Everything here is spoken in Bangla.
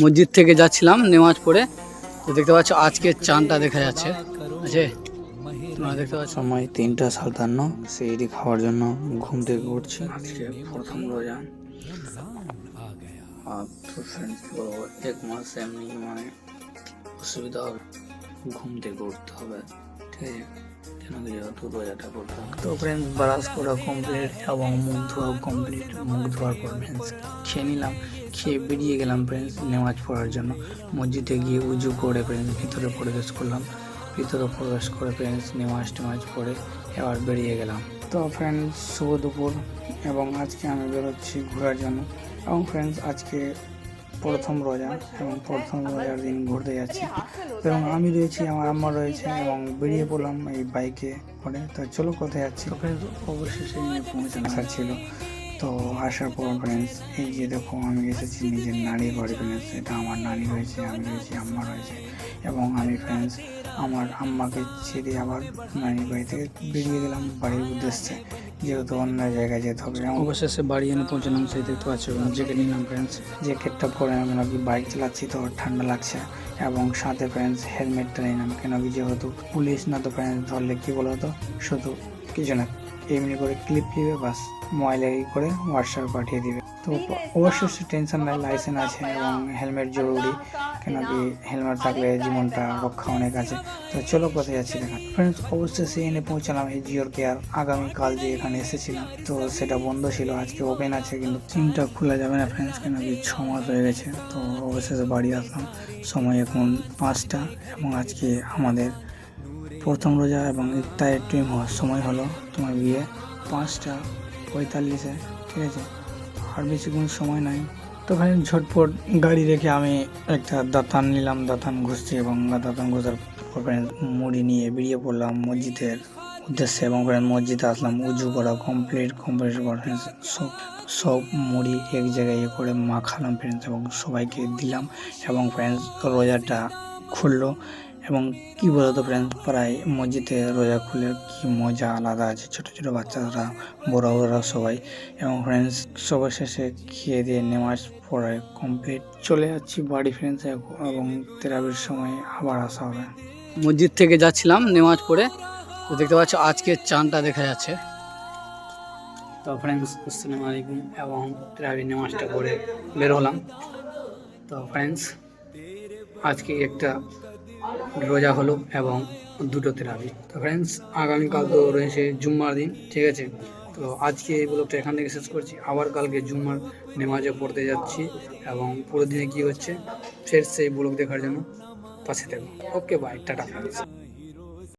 মসজিদ থেকে যাচ্ছিলাম নেমাজ পড়ে। তো দেখতে পাচ্ছ আজকে চাঁদটা দেখা যাচ্ছে। আছে? তোমরা দেখতে পাচ্ছ? সময় তিনটা সাতান্ন। সেইটি খাওয়ার জন্য ঘুম থেকে উঠছি। আজকে প্রথম রোজা তো এক মাস এমনি মানে অসুবিধা হবে। ঘুম থেকে উঠতে হবে। ঠিক আছে করতে হবে। তো ফ্রেন্ডস ব্রাশ করা কমপ্লিট এবং মুখ ধোয়া কমপ্লিট মুখ ধোয়ার পর ফ্রেন্ডস খেয়ে নিলাম। খেয়ে বেরিয়ে গেলাম ফ্রেন্ডস নামাজ পড়ার জন্য। মসজিদে গিয়ে উজু করে ফ্রেন্ডস ভিতরে প্রবেশ করলাম। ভিতরে প্রবেশ করে ফ্রেন্ডস নেমাজ টেমাজ পড়ে এবার বেরিয়ে গেলাম। তো ফ্রেন্ডস শুভ দুপুর এবং আজকে আমি বেরোচ্ছি ঘোরার জন্য। এবং ফ্রেন্ডস আজকে প্রথম রোজা এবং প্রথম রোজার দিন ঘুরতে যাচ্ছি। এবং আমি রয়েছি, আমার আম্মা রয়েছে এবং বেরিয়ে পড়লাম এই বাইকে করে। তো চলো কোথায় যাচ্ছি? অবশেষে নিয়ে পৌঁছানো ছিল। তো আসার পর ফ্রেন্ডস এই যে দেখো আমি এসেছি নিজের নানির ঘরে ফ্রেন্ডস এটা আমার নানি রয়েছে আমি রয়েছি আম্মা রয়েছে এবং আমি ফ্রেন্ডস আমার আম্মাকে ছেড়ে আবার নানির বাড়ি থেকে বেরিয়ে গেলাম বাড়ির উদ্দেশ্যে যেহেতু অন্য জায়গায় যেতে হবে। অবশেষে বাড়ি এনে পৌঁছলাম সেই দেখতে পাচ্ছ জ্যাকেট নিলাম ফ্রেন্ডস জ্যাকেটটা পরে আমি নাকি বাইক চালাচ্ছি তো ঠান্ডা লাগছে এবং সাথে ফ্রেন্ডস হেলমেটটা নিলাম কেন কি যেহেতু পুলিশ না তো ফ্রেন্ডস ধরলে কি বলতো শুধু কিছু না। এমনি করে ক্লিপ দিবে বাস মোবাইলে করে হোয়াটসঅ্যাপে পাঠিয়ে দিবে। তো অবশ্যই টেনশন নাই লাইসেন্স আছে এবং হেলমেট জরুরি কেন কি হেলমেট থাকলে জীবনটা রক্ষা অনেক আছে। তো চলো কোথায় যাচ্ছি দেখা। ফ্রেন্ডস অবশ্যই সে এনে পৌঁছালাম এই জিওর কেয়ার আগামীকাল যে এখানে এসেছিলাম। তো সেটা বন্ধ ছিল আজকে ওপেন আছে কিন্তু সিমটা খোলা যাবে না ফ্রেন্ডস কেন কি ছ মাস হয়ে গেছে। তো অবশেষে বাড়ি আসলাম সময় এখন পাঁচটা এবং আজকে আমাদের প্রথম রোজা এবং ইফতারের টাইম হওয়ার সময় হলো। তোমার বিয়ে পাঁচটা, পঁয়তাল্লিশে, ঠিক আছে? আর বেশিক্ষণ সময় নাই। তো ভাই, ঝটপট গাড়ি রেখে আমি একটা দাতান নিলাম, দাতান ঘুষছি এবং দাতান ঘষার মুড়ি নিয়ে বেরিয়ে পড়লাম মসজিদের উদ্দেশ্যে এবং মসজিদে আসলাম, উজু করা কমপ্লিট কমপ্লিট friends সব সব মুড়ি এক জায়গায় ইয়ে করে মাখালাম ফ্রেন্ডস এবং সবাইকে দিলাম এবং ফ্রেন্ডস রোজাটা খুললো। এবং কি বলতো ফ্রেন্ডস প্রায় মসজিদে রোজা খুলে কি মজা আলাদা আছে, ছোটো ছোটো বাচ্চারা বড় বড়রা সবাই এবং ফ্রেন্ডস সবার শেষে খেয়ে দিয়ে নেমাজ পড়ে কমপ্লিট চলে যাচ্ছি বাড়ি ফ্রেন্ডস এবং তেরাবির সময় আবার আসা হবে। মসজিদ থেকে যাচ্ছিলাম নেমাজ পড়ে, তো দেখতে পাচ্ছ আজকে চানটা দেখা যাচ্ছে। তো ফ্রেন্ডস আসসালামু আলাইকুম এবং ট্রাভি নেমাজটা পড়ে বের হলাম। তো ফ্রেন্ডস আজকে একটা রোজা হলো এবং দুটো তেরাবি তো ফ্রেন্ডস আগামীকাল তো রয়েছে জুম্মার দিন, ঠিক আছে? তো আজকে এই ব্লগটা এখান থেকে শেষ করছি। আবার কালকে জুম্মার নেমাজে পড়তে যাচ্ছি এবং পুরো দিনে কী হচ্ছে, ফের সেই ব্লগ দেখার জন্য পাশে থাকব ওকে বাই টাটা ফ্রেন্ডস